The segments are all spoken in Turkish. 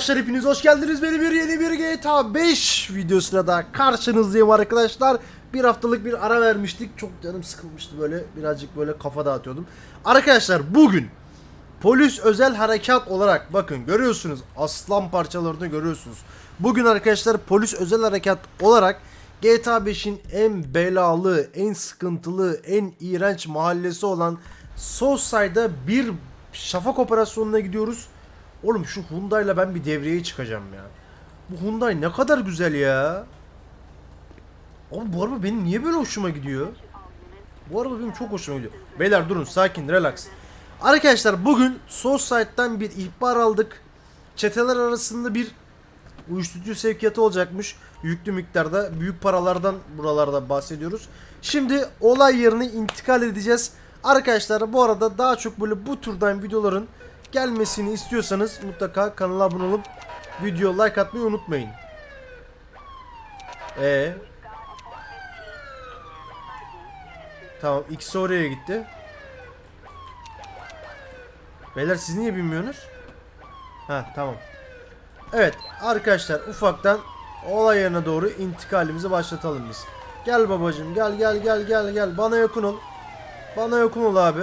arkadaşlar hepiniz hoş geldiniz. Beni bir yeni bir GTA 5 videosuna da karşınızdayım arkadaşlar. Bir haftalık bir ara vermiştik. Çok canım sıkılmıştı böyle. Birazcık böyle kafa dağıtıyordum. Arkadaşlar bugün polis özel harekat olarak bakın görüyorsunuz aslan parçalarını görüyorsunuz. Bugün arkadaşlar polis özel harekat olarak GTA 5'in en belalı, en sıkıntılı, en iğrenç mahallesi olan Southside'a bir şafak operasyonuna gidiyoruz. Oğlum şu Hyundai'la ben bir devreye çıkacağım ya. Bu Hyundai ne kadar güzel ya. Abi bu araba benim niye böyle hoşuma gidiyor? Bu araba benim çok hoşuma gidiyor. Beyler durun sakin relax. Arkadaşlar bugün Southside'dan bir ihbar aldık. Çeteler arasında bir uyuşturucu sevkiyatı olacakmış. Yüklü miktarda büyük paralardan buralarda bahsediyoruz. Şimdi olay yerine intikal edeceğiz. Arkadaşlar bu arada daha çok böyle bu türden videoların gelmesini istiyorsanız mutlaka kanala abone olup video like atmayı unutmayın. E Tamam ikisi oraya gitti. Beyler siz niye bilmiyorsunuz? Ha tamam. Evet arkadaşlar ufaktan olay yerine doğru intikalimizi başlatalım biz. Gel babacım gel gel gel gel gel bana yakın ol. Bana yakın ol abi.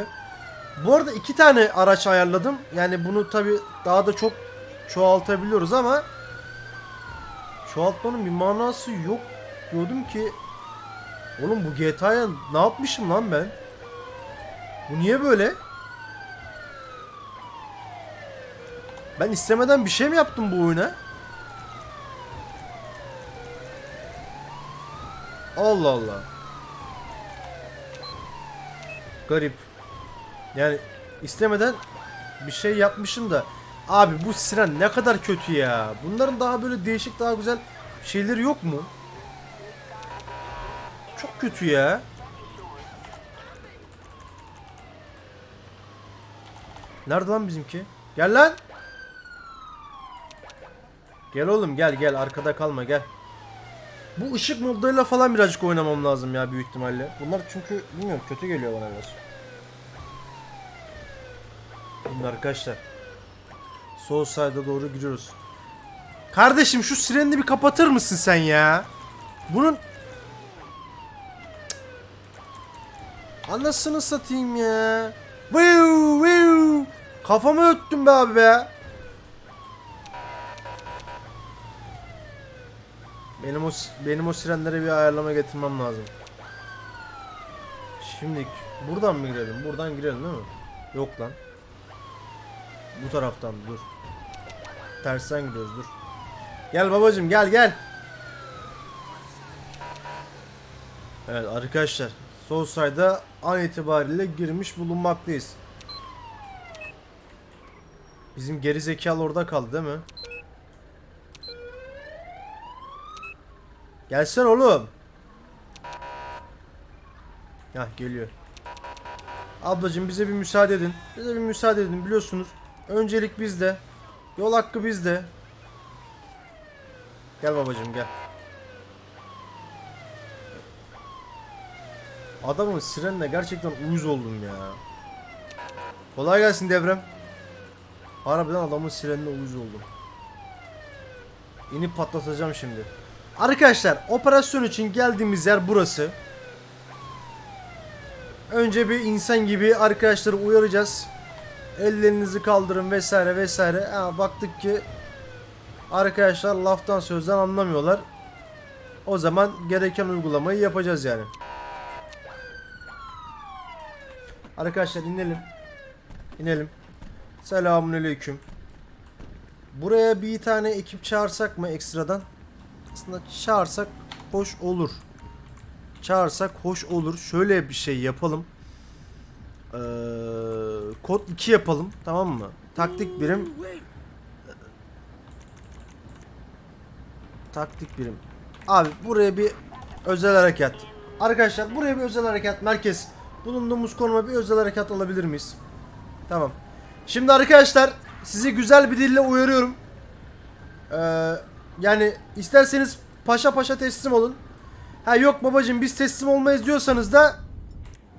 Bu arada iki tane araç ayarladım. Yani bunu tabi daha da çok çoğaltabiliyoruz ama çoğaltmanın bir manası yok diyordum ki oğlum bu GTA'ya ne yapmışım lan ben? Bu niye böyle? Ben istemeden bir şey mi yaptım bu oyuna? Allah Allah. Garip. Yani istemeden bir şey yapmışım da. Abi bu siren ne kadar kötü ya. Bunların daha böyle değişik daha güzel şeyleri yok mu? Çok kötü ya. Nerede lan bizimki? Gel lan. Gel oğlum gel gel arkada kalma gel. Bu ışık modlarıyla falan birazcık oynamam lazım ya büyük ihtimalle. Bunlar çünkü bilmiyorum kötü geliyor bana biraz. Bunlar arkadaşlar. Sol side'a doğru giriyoruz. Kardeşim şu sirenini bir kapatır mısın sen ya? Bunun Anasını satayım ya. Viu viu. Kafamı öttüm be abi be. Benim o benim o sirenlere bir ayarlama getirmem lazım. Şimdi buradan mı girelim? Buradan girelim değil mi? Yok lan. Bu taraftan dur. Tersten gidiyoruz dur. Gel babacım gel gel. Evet arkadaşlar. Soulside'a an itibariyle girmiş bulunmaktayız. Bizim geri zekalı orada kaldı değil mi? Gelsen oğlum. Hah geliyor. Ablacım bize bir müsaade edin. Bize bir müsaade edin biliyorsunuz. Öncelik bizde. Yol hakkı bizde. Gel babacım gel. Adamın sirenle gerçekten uyuz oldum ya. Kolay gelsin devrem. Harbiden adamın sirenine uyuz oldum. İnip patlatacağım şimdi. Arkadaşlar operasyon için geldiğimiz yer burası. Önce bir insan gibi arkadaşları uyaracağız. Ellerinizi kaldırın vesaire vesaire. Ha, baktık ki arkadaşlar laftan sözden anlamıyorlar. O zaman gereken uygulamayı yapacağız yani. Arkadaşlar inelim. İnelim. Selamünaleyküm. Buraya bir tane ekip çağırsak mı ekstradan? Aslında çağırsak hoş olur. Çağırsak hoş olur. Şöyle bir şey yapalım. Kod 2 yapalım. Tamam mı? Taktik birim. Taktik birim. Abi buraya bir özel harekat. Arkadaşlar buraya bir özel harekat merkez. Bulunduğumuz konuma bir özel harekat alabilir miyiz? Tamam. Şimdi arkadaşlar sizi güzel bir dille uyarıyorum. Ee, yani isterseniz paşa paşa teslim olun. Ha yok babacım biz teslim olmayız diyorsanız da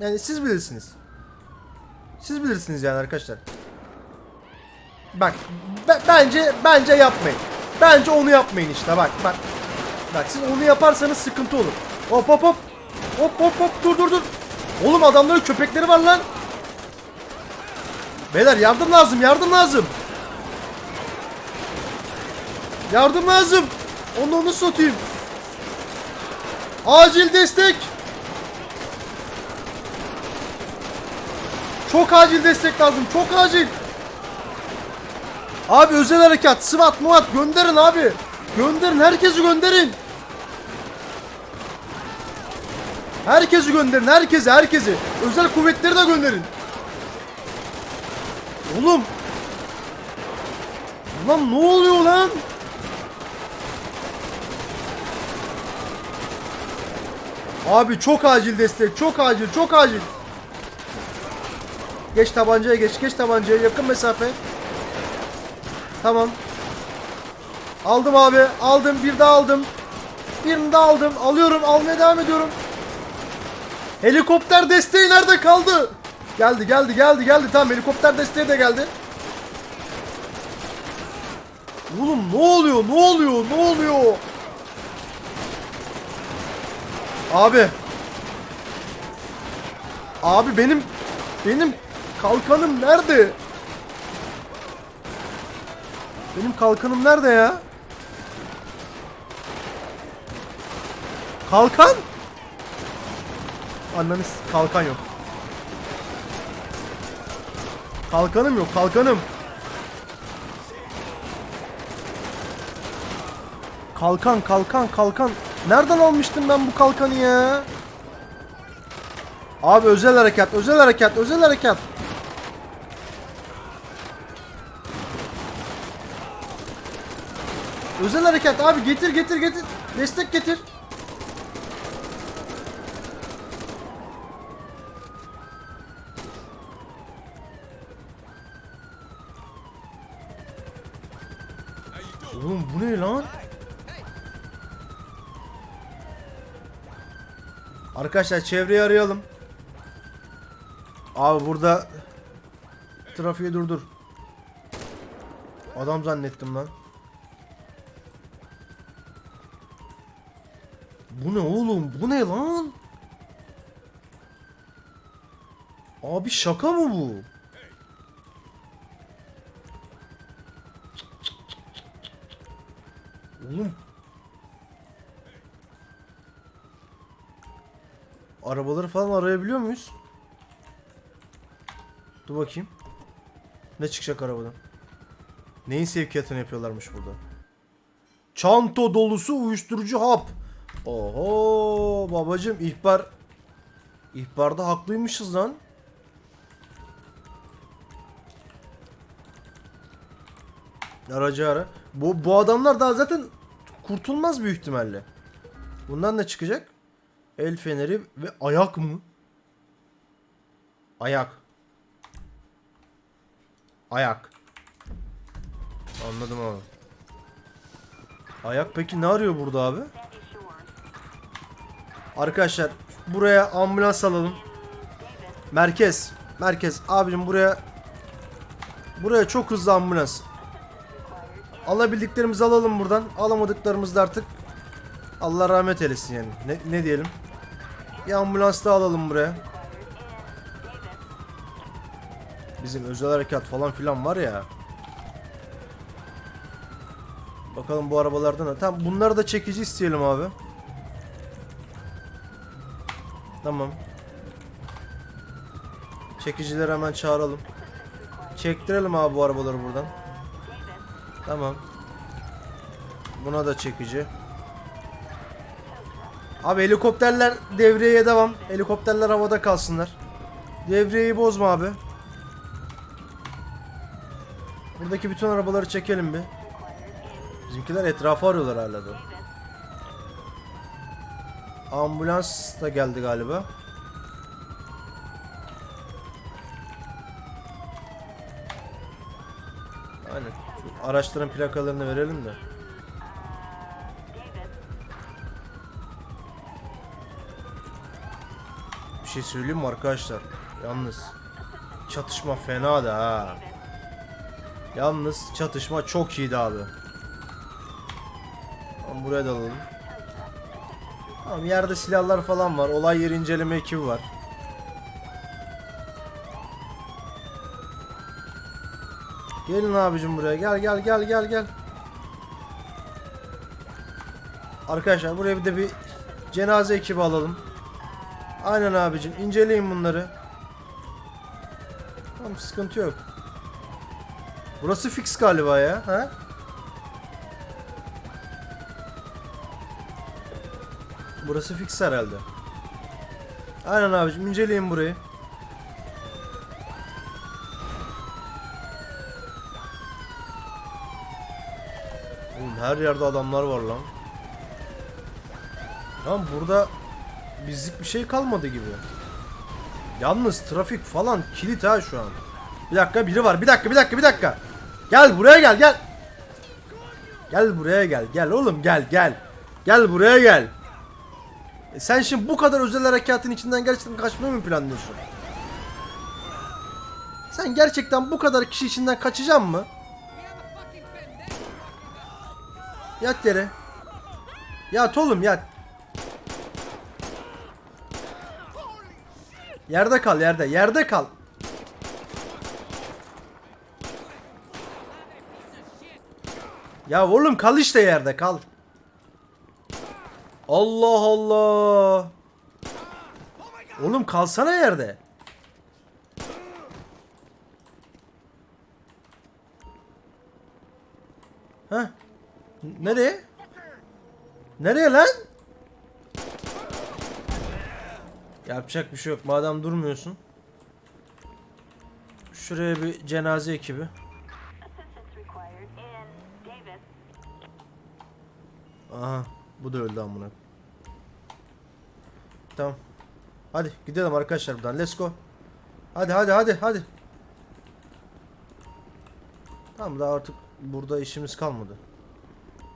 yani siz bilirsiniz. Siz bilirsiniz yani arkadaşlar. Bak be- bence bence yapmayın. Bence onu yapmayın işte bak bak. Bak siz onu yaparsanız sıkıntı olur. Hop hop hop. Hop hop hop dur dur dur. Oğlum adamların köpekleri var lan. Beyler yardım lazım yardım lazım. Yardım lazım. Onu onu satayım. Acil destek. Çok acil destek lazım. Çok acil. Abi özel harekat, SWAT, muat gönderin abi. Gönderin, herkesi gönderin. Herkesi gönderin, herkesi, herkesi. Özel kuvvetleri de gönderin. Oğlum. Lan ne oluyor lan? Abi çok acil destek, çok acil, çok acil. Geç tabancaya geç, geç tabancaya yakın mesafe. Tamam. Aldım abi, aldım, bir daha aldım. Birini daha aldım, alıyorum, almaya devam ediyorum. Helikopter desteği nerede kaldı? Geldi, geldi, geldi, geldi. Tamam, helikopter desteği de geldi. Oğlum ne oluyor? Ne oluyor? Ne oluyor? Abi. Abi benim benim kalkanım nerede? Benim kalkanım nerede ya? Kalkan? Anneniz kalkan yok. Kalkanım yok, kalkanım. Kalkan, kalkan, kalkan. Nereden almıştım ben bu kalkanı ya? Abi özel harekat, özel harekat, özel harekat. Özel harekat abi getir getir getir. Destek getir. Oğlum bu ne lan? Arkadaşlar çevreyi arayalım. Abi burada trafiği durdur. Adam zannettim lan. Abi şaka mı bu? Oğlum. Arabaları falan arayabiliyor muyuz? Dur bakayım. Ne çıkacak arabadan? Neyin sevkiyatını yapıyorlarmış burada? Çanta dolusu uyuşturucu hap. Oho babacım ihbar ihbarda haklıymışız lan. Aracı ara. Bu, bu adamlar daha zaten kurtulmaz büyük ihtimalle. Bundan ne çıkacak? El feneri ve ayak mı? Ayak. Ayak. Anladım abi. Ayak peki ne arıyor burada abi? Arkadaşlar buraya ambulans alalım. Merkez. Merkez. Abicim buraya buraya çok hızlı ambulans. Alabildiklerimizi alalım buradan. Alamadıklarımız da artık Allah rahmet eylesin yani. Ne, ne diyelim? Bir ambulans da alalım buraya. Bizim özel harekat falan filan var ya. Bakalım bu arabalardan da. Tamam bunları da çekici isteyelim abi. Tamam. Çekicileri hemen çağıralım. Çektirelim abi bu arabaları buradan. Tamam. Buna da çekici. Abi helikopterler devreye devam. Helikopterler havada kalsınlar. Devreyi bozma abi. Buradaki bütün arabaları çekelim bir. Bizimkiler etrafı arıyorlar hala da. Ambulans da geldi galiba. Aynen. Araçların plakalarını verelim de. Bir şey söyleyeyim mi arkadaşlar? Yalnız çatışma fena da ha. Yalnız çatışma çok iyiydi abi. Tamam buraya da alalım. Tamam yerde silahlar falan var. Olay yeri inceleme ekibi var. Gelin abicim buraya. Gel gel gel gel gel. Arkadaşlar buraya bir de bir cenaze ekibi alalım. Aynen abicim. inceleyin bunları. Tamam sıkıntı yok. Burası fix galiba ya. Ha? Burası fix herhalde. Aynen abicim inceleyin burayı. Oğlum her yerde adamlar var lan. Lan burada bizlik bir şey kalmadı gibi. Yalnız trafik falan kilit ha şu an. Bir dakika biri var. Bir dakika bir dakika bir dakika. Gel buraya gel gel. Gel buraya gel. Gel oğlum gel gel. Gel buraya gel. E sen şimdi bu kadar özel harekatın içinden gerçekten kaçmayı mı planlıyorsun? Sen gerçekten bu kadar kişi içinden kaçacaksın mı? Yat yere. Yat oğlum yat. Yerde kal yerde. Yerde kal. Ya oğlum kal işte yerde kal. Allah Allah. Oğlum kalsana yerde. Heh. Nereye? Nereye lan? Yapacak bir şey yok. Madem durmuyorsun. Şuraya bir cenaze ekibi. Aha. Bu da öldü amına. Tamam. Hadi gidelim arkadaşlar buradan. Let's go. Hadi hadi hadi hadi. Tamam daha artık burada işimiz kalmadı.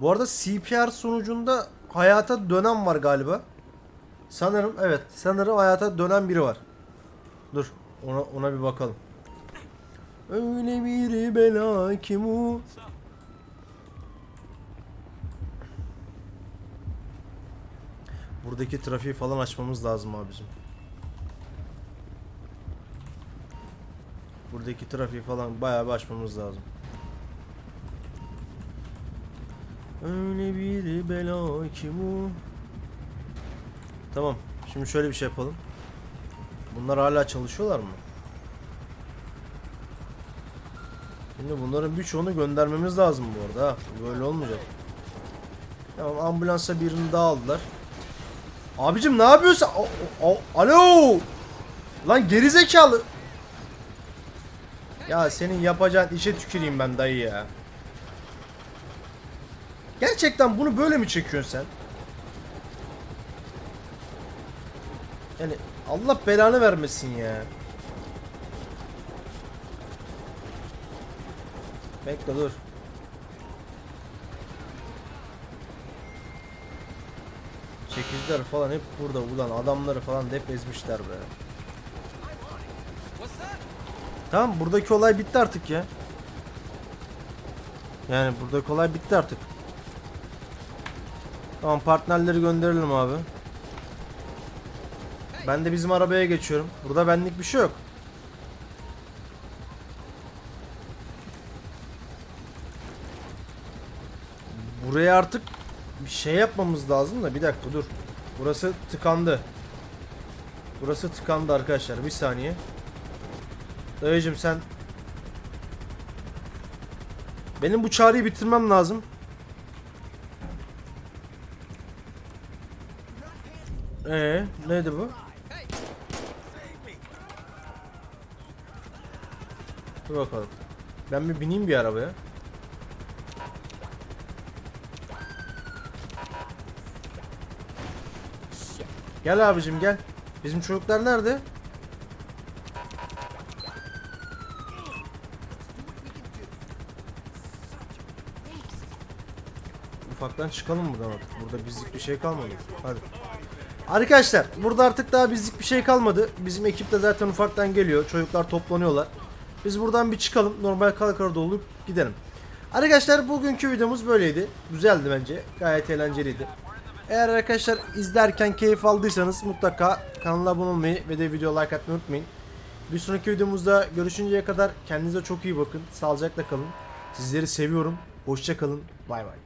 Bu arada CPR sonucunda hayata dönen var galiba. Sanırım evet. Sanırım hayata dönen biri var. Dur. Ona ona bir bakalım. Öyle bir bela ki bu. Buradaki trafiği falan açmamız lazım abicim. Buradaki trafiği falan bayağı bir açmamız lazım. Öyle bir bela ki bu. Tamam. Şimdi şöyle bir şey yapalım. Bunlar hala çalışıyorlar mı? Şimdi bunların birçoğunu göndermemiz lazım bu arada. Böyle olmayacak. Tamam ambulansa birini daha aldılar. Abicim ne yapıyorsun? Alo! Lan gerizekalı. Ya senin yapacağın işe tüküreyim ben dayı ya. Gerçekten bunu böyle mi çekiyorsun sen? Yani Allah belanı vermesin ya. Bekle dur. Çekiciler falan hep burada ulan adamları falan hep ezmişler be. Tamam buradaki olay bitti artık ya. Yani buradaki olay bitti artık. Tamam partnerleri gönderelim abi. Ben de bizim arabaya geçiyorum. Burada benlik bir şey yok. Buraya artık bir şey yapmamız lazım da bir dakika dur. Burası tıkandı. Burası tıkandı arkadaşlar. Bir saniye. Dayıcım sen benim bu çağrıyı bitirmem lazım. Ee, neydi bu? Dur bakalım. Ben bir bineyim bir arabaya. Gel abicim gel. Bizim çocuklar nerede? Ufaktan çıkalım buradan artık. Burada bizlik bir şey kalmadı. Hadi. Arkadaşlar burada artık daha bizlik bir şey kalmadı. Bizim ekip de zaten ufaktan geliyor. Çocuklar toplanıyorlar. Biz buradan bir çıkalım. Normal kalkar olup gidelim. Arkadaşlar bugünkü videomuz böyleydi. Güzeldi bence. Gayet eğlenceliydi. Eğer arkadaşlar izlerken keyif aldıysanız mutlaka kanala abone olmayı ve de video like atmayı unutmayın. Bir sonraki videomuzda görüşünceye kadar kendinize çok iyi bakın. Sağlıcakla kalın. Sizleri seviyorum. Hoşça kalın. Bay bay.